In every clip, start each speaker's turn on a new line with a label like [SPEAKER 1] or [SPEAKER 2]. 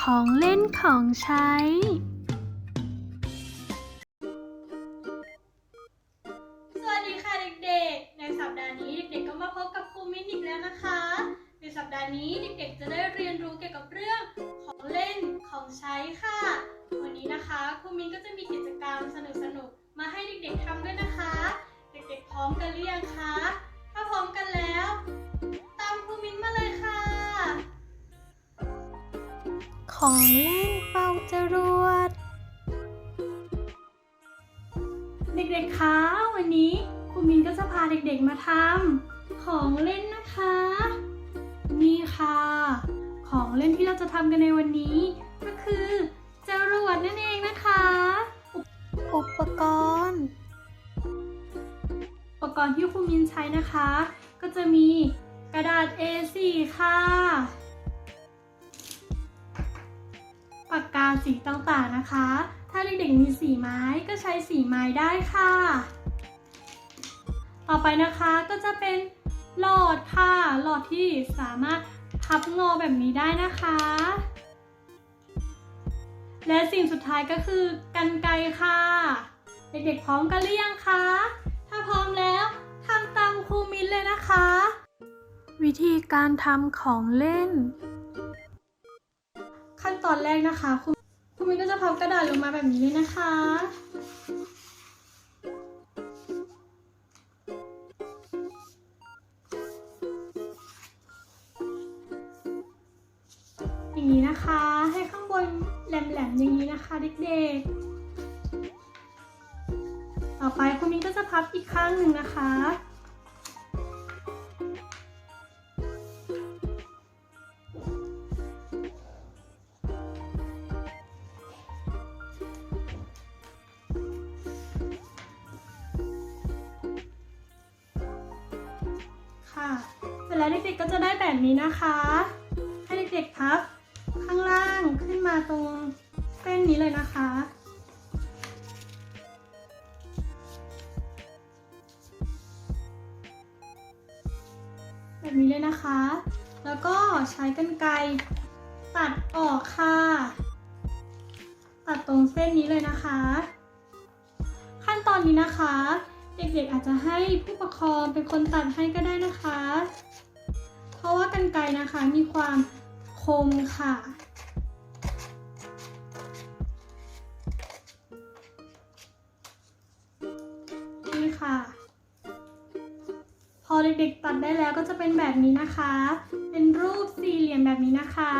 [SPEAKER 1] ของเล่นของใช้
[SPEAKER 2] สวัสดีค่ะเด็กๆ ในสัปดาห์นี้เด็กๆ ก็มาพบกับครูมินอีกแล้วนะคะ ในสัปดาห์นี้เด็กๆ จะได้เรียนรู้เกี่ยวกับเรื่องของเล่นของใช้ค่ะ วันนี้นะคะครูมินก็จะมีกิจกรรมสนุกๆ มาให้เด็กๆทำด้วยนะคะ เด็กๆ พร้อมกันหรือยังคะ ถ้าพร้อมกันแล้ว
[SPEAKER 1] ของเล่นเป่าจรวด
[SPEAKER 2] เด็กๆ คะ วันนี้ครูมินก็จะพาเด็กๆ มาทำของเล่นนะคะ นี่ค่ะ ของเล่นที่เราจะทำกันในวันนี้ ก็คือจรวดนั่นเองนะคะ
[SPEAKER 1] อุปกรณ์
[SPEAKER 2] อุปกรณ์ที่ครูมินใช้นะคะ ก็จะมีกระดาษ A4 ค่ะ ปากกาสีต่างๆนะคะ ถ้าเด็กๆมีสีไม้ก็ใช้สีไม้ได้ค่ะ ต่อไปนะคะก็จะเป็นหลอดค่ะ หลอดที่สามารถพับงอแบบนี้ได้นะคะ และสิ่งสุดท้ายก็คือกันไกค่ะ เด็กๆพร้อมกันหรือยังคะ ถ้าพร้อมแล้วทำตามครูมิ้นเลยนะคะ
[SPEAKER 1] วิธีการทำของเล่น
[SPEAKER 2] ขั้นตอนแรกนะคะครูครูมินก็จะพับกระดาษลงมาแบบนี้เลยนะคะ อย่างนี้นะคะ ให้ข้างบนแหลมๆอย่างนี้นะคะเด็กๆ ต่อไปครูมินก็จะพับอีกข้างหนึ่งนะคะ ได้แบบนี้นะคะ ให้เด็กๆพับข้างล่างขึ้นมาตรงเส้นนี้เลยนะคะ แบบนี้เลยนะคะ แล้วก็ใช้กรรไกรตัดออกค่ะ ตัดตรงเส้นนี้เลยนะคะ ขั้นตอนนี้นะคะ เด็กๆอาจจะให้ผู้ปกครองเป็นคนตัดให้ก็ได้นะคะ เพราะว่ากรรไกนะคะมีความคมค่ะ นี่ค่ะ พอเด็กๆตัดได้แล้วก็จะเป็นแบบนี้นะคะ เป็นรูปสี่เหลี่ยมแบบนี้นะคะ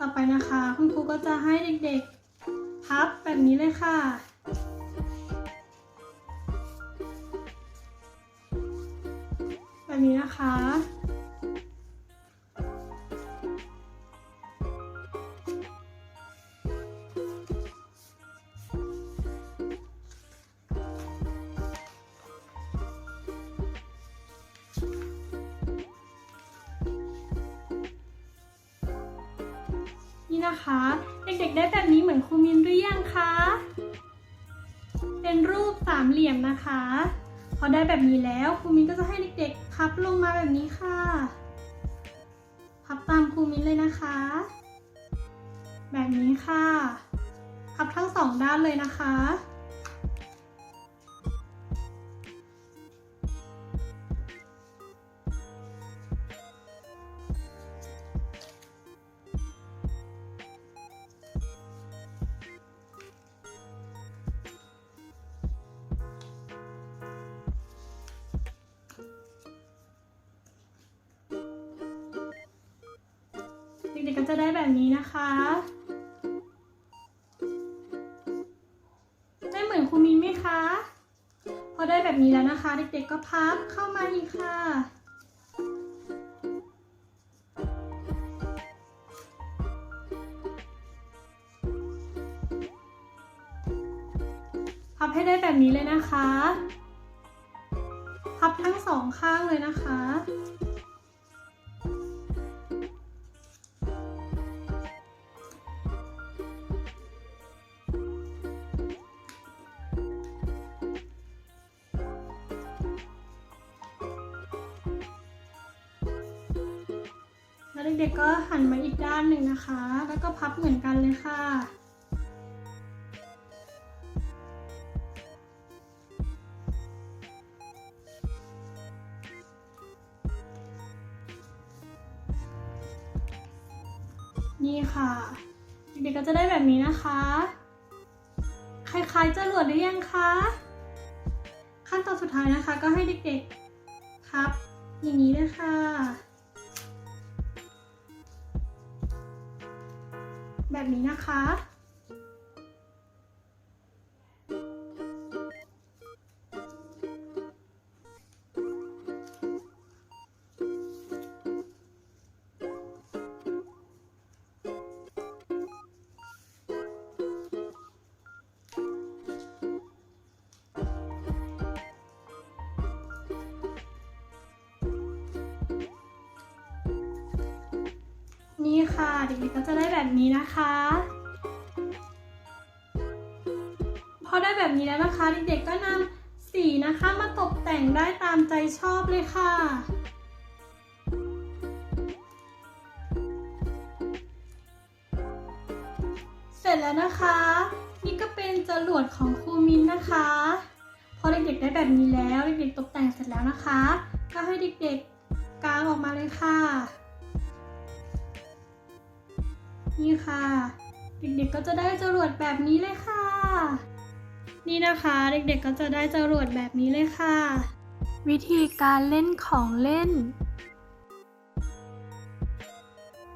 [SPEAKER 2] ต่อไปนะคะ คุณครูก็จะให้เด็กๆ พับแบบนี้เลยค่ะ แบบนี้นะคะ นี่นะคะ เด็กๆได้แบบนี้เหมือนครูมินหรือยังคะ เป็นรูปสามเหลี่ยมนะคะพอได้แบบนี้แล้วครูมินก็จะให้เด็กๆ พับลงมาแบบนี้ค่ะ พับตามครูมินเลยนะคะ แบบนี้ค่ะ พับทั้งสองด้านเลยนะคะ จะได้แบบนี้นะคะ ได้เหมือนครูมินไหมคะ พอได้แบบนี้แล้วนะคะเด็กๆก็พับเข้ามาอีกค่ะพับให้ได้แบบนี้เลยนะคะ พับทั้งสองข้างเลยนะคะ เด็กๆก็หันมาอีกด้านหนึ่งนะคะ แล้วก็พับเหมือนกันเลยค่ะ นี่ค่ะ เด็กๆก็จะได้แบบนี้นะคะ คล้ายๆจรวดหรือยังคะ ขั้นตอนสุดท้ายนะคะก็ให้เด็กๆพับอย่างนี้เลยค่ะ แบบนี้นะคะ ค่ะเด็กๆก็จะได้แบบนี้นะคะ พอได้แบบนี้แล้วนะคะเด็กๆก็นำสีนะคะมาตกแต่งได้ตามใจชอบเลยค่ะเสร็จแล้วนะคะ นี่ก็เป็นจรวดของครูมินนะคะ พอเด็กๆได้แบบนี้แล้วเด็กๆตกแต่งเสร็จแล้วนะคะ ก็ให้เด็กๆกางออกมาเลยค่ะ นี่ค่ะ เด็กๆก็จะได้จรวดแบบนี้เลยค่ะ นี่นะคะเด็กๆก็จะได้จรวดแบบนี้เลยค่ะ
[SPEAKER 1] วิธีการเล่นของเล่น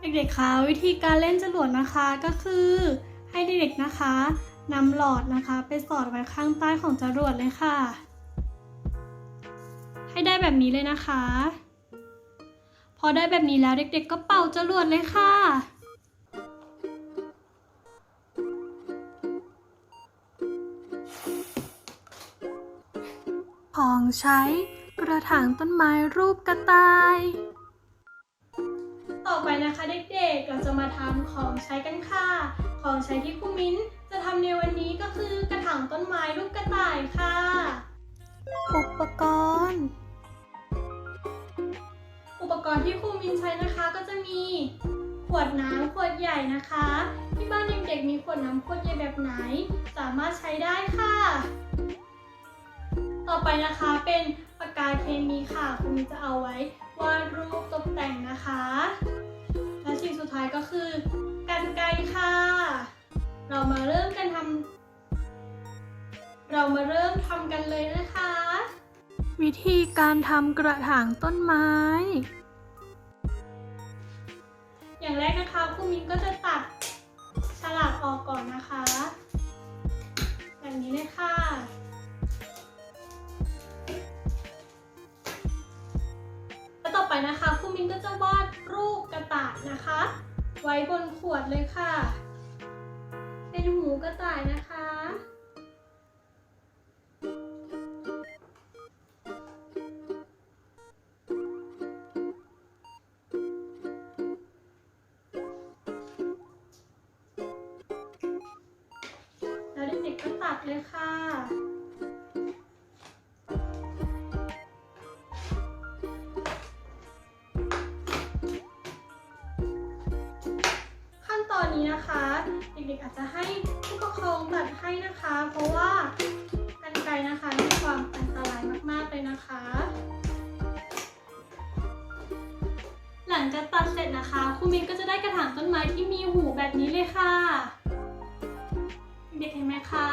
[SPEAKER 2] เด็กๆคะวิธีการเล่นจรวดนะคะก็คือให้เด็กๆนะคะนำหลอดนะคะ ไปสอดไว้ข้างใต้ของจรวดเลยค่ะ ให้ได้แบบนี้เลยนะคะ พอได้แบบนี้แล้วเด็กๆ ก็เป่าจรวดเลยค่ะ
[SPEAKER 1] ของใช้ กระถางต้นไม้รูปกระต่าย
[SPEAKER 2] ต่อไปนะคะเด็กๆ เราจะมาทำของใช้กันค่ะ ของใช้ที่ครูมิ้นจะทำในวันนี้ก็คือกระถางต้นไม้รูปกระต่ายค่ะ
[SPEAKER 1] อุปกรณ์
[SPEAKER 2] อุปกรณ์ที่ครูมินใช้นะคะก็จะมีขวดน้ำขวดใหญ่นะคะ ที่บ้านเด็กๆมีขวดน้ำขวดใหญ่แบบไหน สามารถใช้ได้ค่ะ ต่อไปนะคะเป็นปากกาเคมีค่ะครูมินจะเอาไว้วาดรูปตกแต่งนะคะ และสิ่งสุดท้ายก็คือกันไกรค่ะ เรามาเริ่มกันทำเรามาเริ่มทำกันเลยนะคะ
[SPEAKER 1] วิธีการทำกระถางต้นไม้
[SPEAKER 2] อย่างแรกนะคะครูมินก็จะตัดฉลากออกก่อนนะคะ แบบนี้เลยค่ะ ไปนะคะครูมินก็จะวาดรูปกระต่ายนะคะ ไว้บนขวดเลยค่ะ เป็นหูกระต่ายนะคะ แล้วเด็กๆก็ตัดเลยค่ะ แบบนี้เลยค่ะ เด็กเห็นไหมคะ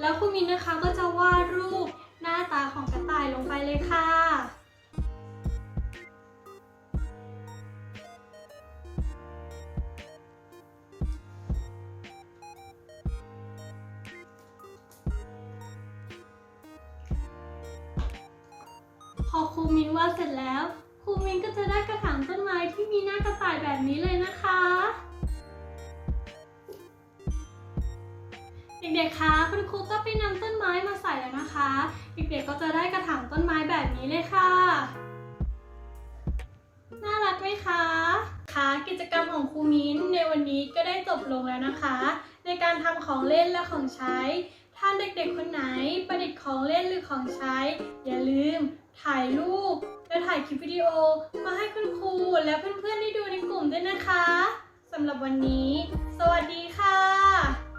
[SPEAKER 2] แล้วครูมินนะคะก็จะวาดรูปหน้าตาของกระต่ายลงไปเลยค่ะพอครูมินวาดเสร็จแล้วครูมินก็จะได้กระถางต้นไม้ที่มีหน้ากระต่ายแบบนี้เลย ด็กๆ คะคุณครูก็ไปนำต้นไม้มาใส่แล้วนะคะ เด็กๆ ก็จะได้กระถางต้นไม้แบบนี้เลยค่ะ น่ารักไหมคะคะกิจกรรมของครูมิ้นในวันนี้ก็ได้จบลงแล้วนะคะ ในการทำของเล่นและของใช้ ถ้าเด็กๆ คนไหนประดิษฐ์ของเล่นหรือของใช้ อย่าลืม ถ่ายรูป และถ่ายคลิปวิดีโอ มาให้คุณครูและเพื่อนๆได้ดูในกลุ่มด้วยนะคะสำหรับวันนี้ สวัสดีค่ะ